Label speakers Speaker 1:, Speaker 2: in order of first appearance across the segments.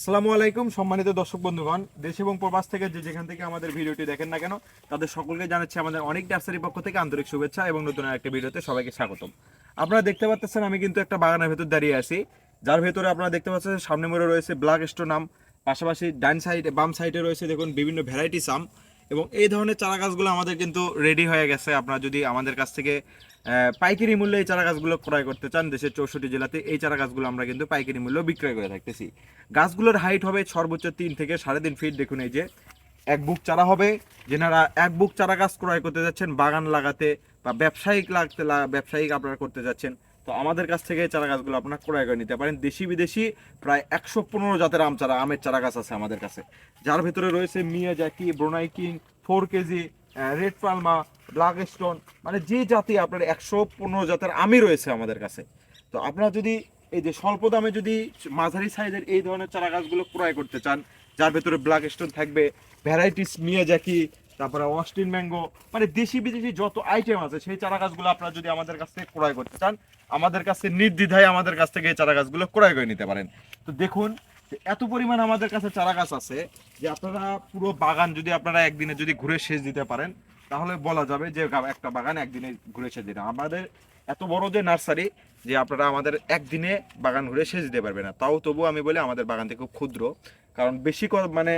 Speaker 1: আসসালামু আলাইকুম সম্মানিত দর্শক বন্ধুগণ দেশ এবং প্রবাস থেকে যে যেখান থেকে আমাদের ভিডিওটি দেখেন না কেন তাদের সকলকে জানাচ্ছি আমাদের অনেক নার্সারির পক্ষ থেকে আন্তরিক শুভেচ্ছা এবং নতুন একটা ভিডিওতে সবাইকে স্বাগতম আপনারা দেখতে পাচ্ছেন আমি কিন্তু একটা বাগানের ভেতর দাঁড়িয়ে আছি যার ভেতরে আপনারা দেখতে পাচ্ছেন সামনে মোড়ে রয়েছে ব্ল্যাক স্টোন আম পাশাপাশি ডান সাইডে বাম সাইডে রয়েছে দেখুন বিভিন্ন ভ্যারাইটিস আম এবং এই ধরনের চারা গাছগুলো আমাদের কিন্তু রেডি হয়ে গেছে আপনারা যদি আমাদের কাছ থেকে পাইকারি মূল্যে এই চারা গাছগুলো ক্রয় করতে চান দেশের চৌষট্টি জেলাতে এই চারা গাছগুলো আমরা কিন্তু পাইকারি মূল্য বিক্রয় করে থাকতেছি গাছগুলোর হাইট হবে সর্বোচ্চ তিন থেকে সাড়ে তিন ফিট দেখুন এই যে এক বুক চারা হবে যেনারা এক বুক চারা গাছ ক্রয় করতে যাচ্ছেন বাগান লাগাতে বা ব্যবসায়িক লাগতে ব্যবসায়িক আপনারা করতে যাচ্ছেন তো আমাদের কাছ থেকে চারা গাছগুলো আপনারা ক্রয় করে নিতে পারেন দেশি বিদেশি প্রায় একশো পনেরো জাতের আম চারা আমের চারা গাছ আছে আমাদের কাছে যার ভিতরে রয়েছে Miyazaki Brunei king four kg red palma black stone মানে যে জাতি আপনার একশো পনেরো জাতের আমই রয়েছে আমাদের কাছে তো আপনারা যদি এই যে স্বল্প দামে যদি মাঝারি সাইজের এই ধরনের চারা গাছগুলো ক্রয় করতে চান যার ভেতরে ব্ল্যাক স্টোন থাকবে ভ্যারাইটিস মিয়া জ্যাকি তারপরে অস্টিন ম্যাঙ্গো মানে দেশি বিদেশি যত আইটেম আছে সেই চারা গাছগুলো আপনারা যদি আমাদের কাছ থেকে ক্রয় করতে চান আমাদের কাছে নির্দ্বিধায় আমাদের কাছ থেকে এই চারা গাছগুলো ক্রয় করে নিতে পারেন তো দেখুন এত পরিমাণ আমাদের কাছে চারা গাছ আছে যে আপনারা পুরো বাগান যদি আপনারা একদিনে যদি ঘুরে শেষ দিতে পারেন তাহলে বলা যাবে যে একটা বাগান একদিনে ঘুরে শেষ দিতে আমাদের এত বড় যে নার্সারি যে আপনারা আমাদের একদিনে বাগান ঘুরে শেষ দিতে পারবে না তাও তবু আমি বলি আমাদের বাগানটি খুব ক্ষুদ্র কারণ বেশি মানে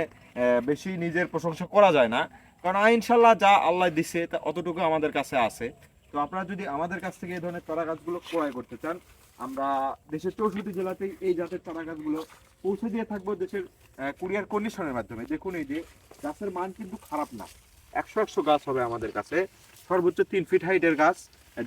Speaker 1: বেশি নিজের প্রশংসা করা যায় না কারণ ইনশাল্লাহ যা আল্লাহ দিছে তা অতটুকু আমাদের কাছে আছে তো আপনারা যদি আমাদের কাছ থেকে এই ধরনের চারা গাছগুলো ক্রয় করতে চান আমরা দেশের চৌষট্টি জেলাতেই এই জাতের চারা গাছগুলো পৌঁছে দিয়ে থাকবো দেশের কুরিয়ার কন্ডিশনের মাধ্যমে দেখুন এই যে গাছের মান কিন্তু খারাপ না একশো একশো গাছ হবে আমাদের কাছে সর্বোচ্চ তিন ফিট হাইটের গাছ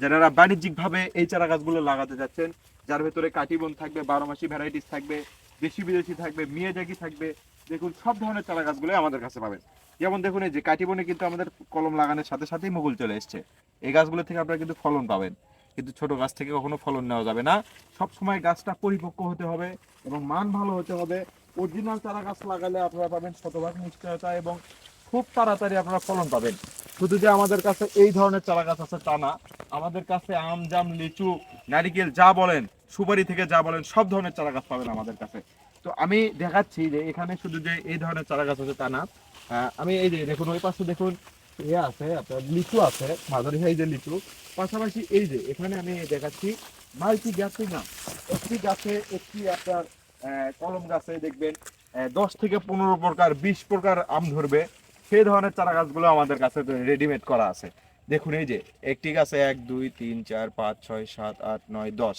Speaker 1: যারা বাণিজ্যিকভাবে এই চারা গাছগুলো লাগাতে যাচ্ছেন যার ভেতরে কাটিবন থাকবে বারো মাসি ভ্যারাইটিস থাকবে দেশি বিদেশি থাকবে মিয়াজাকি থাকবে দেখুন সব ধরনের চারা গাছগুলো আমাদের কাছে পাবেন যেমন দেখুন এই যে কাটিবনে কিন্তু আমাদের কলম লাগানোর সাথে সাথেই মুকুল চলে এসছে এই গাছগুলো থেকে আপনারা কিন্তু ফলন পাবেন কিন্তু ছোট গাছ থেকে কখনো ফলন নেওয়া যাবে না সব সময় গাছটা পরিপক্ক হতে হবে এবং মান ভালো হতে হবে অরিজিনাল চারা গাছ লাগালে আপনারা পাবেন শতভাগ নিশ্চয়তা এবং খুব তাড়াতাড়ি আপনারা ফলন পাবেন শুধু যে আমাদের কাছে এই ধরনের চারা গাছ আছে তা না আমাদের কাছে আম জাম লিচু নারিকেল যা বলেন সুপারি থেকে যা বলেন সব ধরনের চারা গাছ পাবেন আমাদের কাছে তো আমি দেখাচ্ছি যে এখানে শুধু যে এই ধরনের চারা গাছ আছে তা না আমি এই যে দেখুন ওই পাশে দেখুন ইয়ে আছে আপনার লিচু আছে মাঝারি এই যে লিচু পাশাপাশি এই যে এখানে আমি দেখাচ্ছি মাল্টি গাছে না একটি গাছে একটি আপনার কলম গাছে দেখবেন দশ থেকে পনেরো প্রকার বিশ প্রকার আম ধরবে সেই ধরনের চারা গাছগুলো আমাদের কাছে রেডিমেড করা আছে দেখুন এই যে একটি গাছে এক দুই তিন চার পাঁচ ছয় সাত আট নয় দশ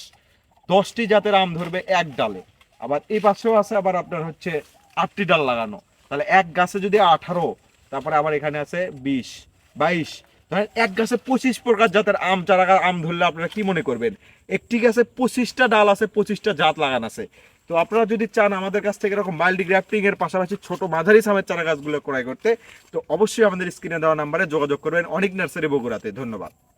Speaker 1: দশটি জাতের আম ধরবে এক ডালে আবার এই পাশেও আছে আবার আপনার হচ্ছে আটটি ডাল লাগানো তাহলে এক গাছে যদি আঠারো তারপরে আবার এখানে আছে বিশ বাইশ ধরেন এক গাছে পঁচিশ প্রকার জাতের আম চারা আম ধরলে আপনারা কি মনে করবেন একটি গাছে পঁচিশটা ডাল আছে পঁচিশটা জাত লাগান আছে তো আপনারা যদি চান আমাদের কাছ থেকে এরকম মাল্টিগ্রাফটিংয়ের গ্রাফটিং এর পাশাপাশি ছোট মাঝারি সামের চারা গাছগুলো ক্রয় করতে তো অবশ্যই আমাদের স্ক্রিনে দেওয়া নাম্বারে যোগাযোগ করবেন অনেক নার্সারি বগুড়াতে ধন্যবাদ